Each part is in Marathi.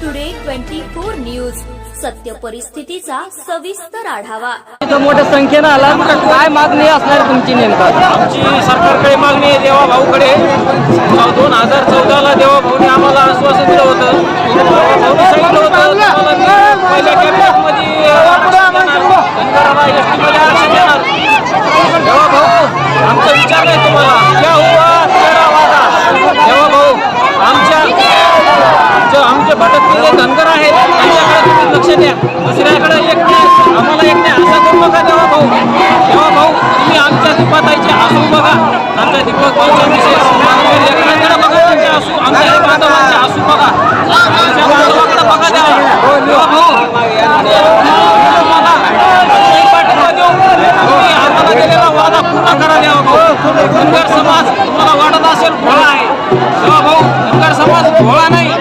टुडे ट्वेंटी फोर न्यूज सत्य परिस्थितीचा सविस्तर आढावा. इथं मोठ्या संख्येनं आला. काय मागणी असणार तुमची नेमकं? आमची सरकारकडे मागणी आहे देवा भाऊकडे. दोन हजार चौदाला देवा भाऊने आम्हाला आश्वासन दिलं होतं. सांगितलं पहिल्या कॅबिनेटमध्ये. देवा भाऊ आमचा विचार आहे तुम्हाला क्या हुआ तेरा वादा देवा भाऊ आमच्या जे भटकलेले धनगर आहेत त्यांच्याकडे तुम्ही लक्ष द्या. दुसऱ्याकडे एक नाही आम्हाला एक नाही असं करू नका तेव्हा भाऊ. तेव्हा भाऊ तुम्ही आमच्या दीपाताईचे असू बघा. आमच्या दीपक भाऊचा विशेष लेकरांकडे बघा त्यांचे असू आमच्या बांधवांचे असू बघा. आमच्या बांधवांकडे बघा भाऊ. आणि वादा पूर्ण करा भाऊ. धनगर समाज तुम्हाला वाटत असेल भोळा आहे. देवा भाऊ धनगर समाज भोळा नाही.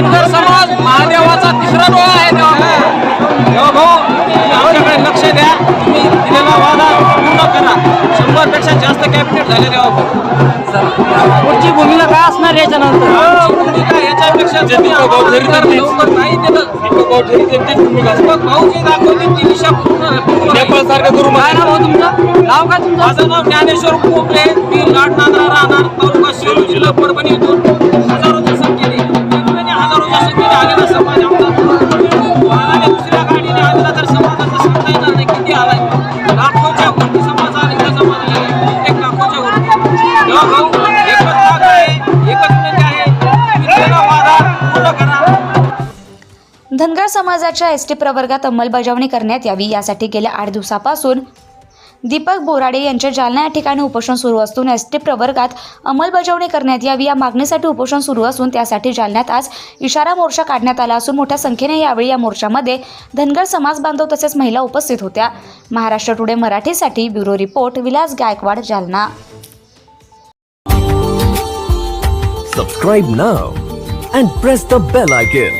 धनगर समाज महादेवाचा तिसरा डोळा आहे देवा भाऊ देवा भाऊ तुम्ही आमच्याकडे लक्ष द्या. तुम्ही दिलेला वादा पूर्ण करा. शंभरपेक्षा जास्त कॅबिनेट झाले भाऊ. पुढची भूमिका काय असणार याच्यानंतर? भूमिका याच्यापेक्षा लवकर लवकर नाही दिलं दीपक भाऊ जे दाखवली ती दिशा पूर्ण पूर्ण सारखं करू काय नाव हो तुमचं? नाव काय तुमचं? माझं नाव ज्ञानेश्वर कोपरे मी लाड नांदरा राहणार. तालुका शिरूर जिल्हा परभणी येथून हजारोच्या धनगर समाजाच्या एस टी प्रवर्गात अंमलबजावणी करण्यात यावी यासाठी गेल्या आठ दिवसापासून दीपक बोराडे यांच्या जालना या ठिकाणी उपोषण सुरू असून एस टी प्रवर्गात अंमलबजावणी करण्यात यावी या मागणीसाठी उपोषण सुरू असून त्यासाठी जालन्यात आज इशारा मोर्चा काढण्यात आला असून मोठ्या संख्येने यावेळी या मोर्चामध्ये धनगर समाज बांधव तसेच महिला उपस्थित होत्या महाराष्ट्र टुडे मराठीसाठी bureau report Vilas Gaikwad Jalna subscribe now and press the bell icon.